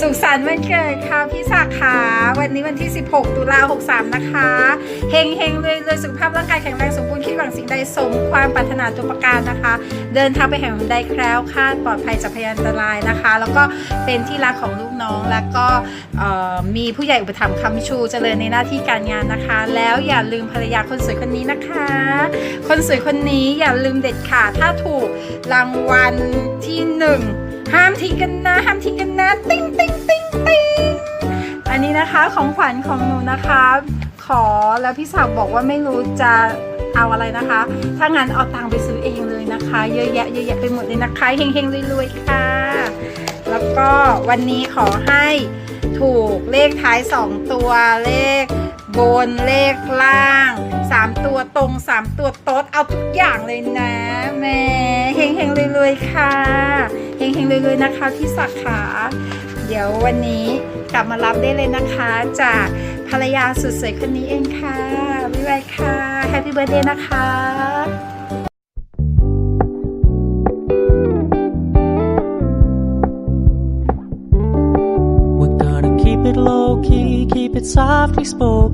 สุขสันต์วันเกิดค่ะพี่ศักดิ์ค่ะวันนี้วันที่ 16 ตุลา63 นะคะเฮงเฮงเลยเลยสุขภาพร่างกายแข็งแรงสมบูรณ์คิดหวังสิ่งใดสมความปรารถนาทุกประการนะคะ เดินทางไปแห่งใดแคล้วคลาดปลอดภัยจากพยานอันตรายนะคะ แล้วก็เป็นที่รักของลูกน้องแล้วก็มีผู้ใหญ่อุปถัมภ์คำชูเจริญในหน้าที่การงานนะคะ แล้วอย่าลืมภรรยาคนสวยคนนี้นะคะ คนสวยคนนี้อย่าลืมเด็ดขาดถ้าถูกรางวัลที่หนึ่ง ห้ามทิ้งกันนะ ห้ามทิ้งกันนะ ติ้งติ้งติ้งติ้งอันนี้นะคะของขวัญของหนูนะคะ ขอแล้วพี่สาวบอกว่าไม่รู้จะเอาอะไรนะคะ ถ้างั้นเอาตังค์ไปซื้อเองเลยนะคะ เยอะแยะเยอะแยะไปหมดเลยนะคะเฮงเฮงๆรวยๆค่ะ แล้วก็วันนี้ขอให้ถูกเลขท้าย 2 ตัวเลข บนเลขล่าง 3 ตัวตรง 3 ตัวโต๊ดเอาทุกอย่างเลยนะแม่เฮงเฮงๆรวยๆค่ะเฮงเฮงๆรวยๆนะคะที่สาขา เดี๋ยววันนี้กลับมารับได้เลยนะคะ จากภรรยาสุดสวยคนนี้เองค่ะบ๊ายบายค่ะแฮปปี้เบิร์ดเดย์นะคะ We gonna keep it low key, keep it softly spoken,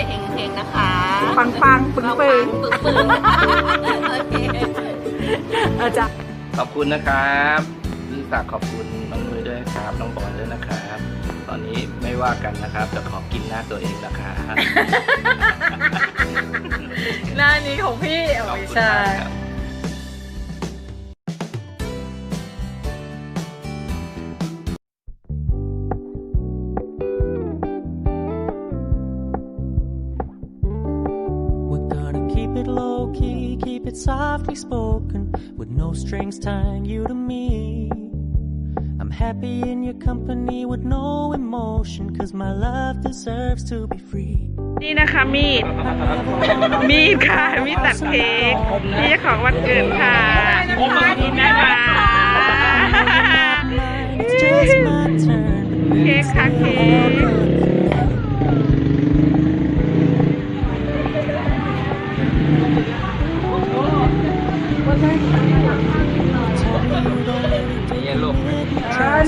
วยรวยๆเฮงๆนะคะปังปังปึ้งปึ้งปึ้งปึ้งโอเคอาจารย์ขอบคุณนะครับพี่ศักดิ์ขอบคุณน้องนุ้ยด้วยนะครับน้องบอลด้วยนะครับ ตอนนี้ไม่ว่ากันนะครับแต่ขอกินหน้าตัวเองนะครับหน้านี้ของพี่ขอบโอ้ยคุณใช่ softly spoken, with no strings tying you to me. I'm happy in your company with no emotion, cause my love deserves to be free. นี่นะคะมีด มีดค่ะ มีดตัดเค้กนี่เจ้าของวันเกิดค่ะนี่นะคะ It's just my turn. but we เค้กค่ะเค้ก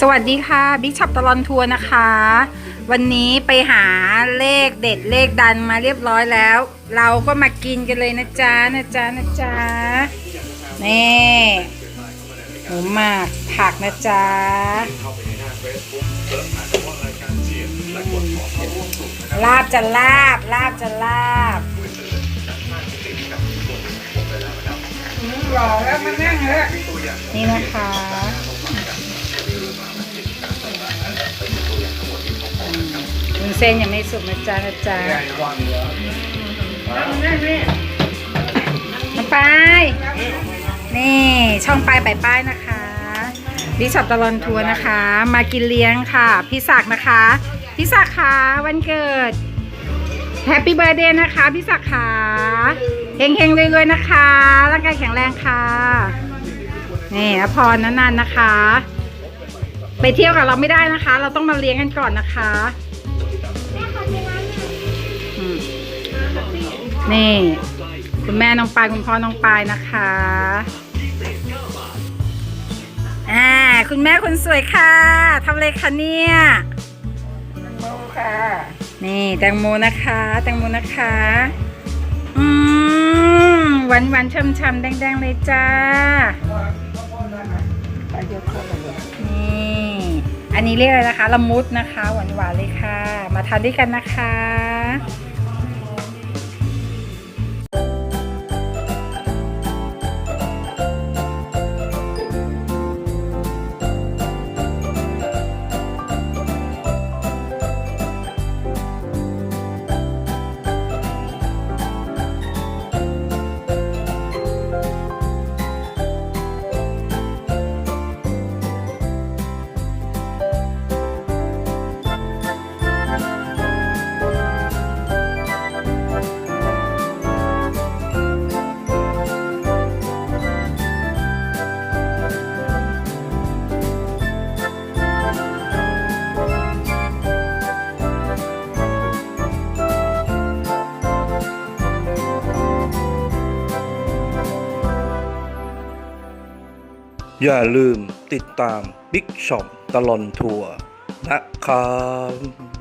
สวัสดีค่ะบิ๊กช็อปตลอนทัวร์นะคะ วันนี้ไปหาเลขเด็ดเลขดันมาเรียบร้อยแล้ว เราก็มากินกันเลยนะจ๊ะนะจ๊ะนะจ๊ะนี่หมูหมากผักนะจ๊ะลาบจะลาบลาบจะลาบรอแล้วมานั่งเถอะนี่นะคะ ส้นยังไม่สุกนะจ๊ะนะจ๊ะน้องปายนี่ช่องปลายปลายป้ายนะคะบิชอปตลอนทัวร์นะคะ มากินเลี้ยงค่ะ พี่ศักข์นะคะ พี่ศักดิ์ค่ะวันเกิดแฮปปี้เบ t ร์เดย์นะคะ พี่ศักดิ์ค่ะเฮงเฮงรวยๆนะคะร่างกายแข็งแรงค่ะนี่อภรนันๆนะคะ ไปเที่ยวกับเราไม่ได้นะคะ เราต้องมาเลี้ยงกันก่อนนะคะ นี่ คุณแม่น้องปายคุณพ่อน้องปายนะคะอ่าคุณแม่คุณสวยค่ะทำอะไรคะเนี่ยแตงโมค่ะ นี่แตงโมนะคะ แตงโมนะคะ อืมหวานหวานช่ำช่ำแดงแดงเลยจ้านี่อันนี้เรียกอะไรนะคะละมุดนะคะ หวานหวานเลยค่ะ มาทานด้วยกันนะคะ อย่าลืมติดตามบิ๊กช็อปตลอนทัวร์นะครับ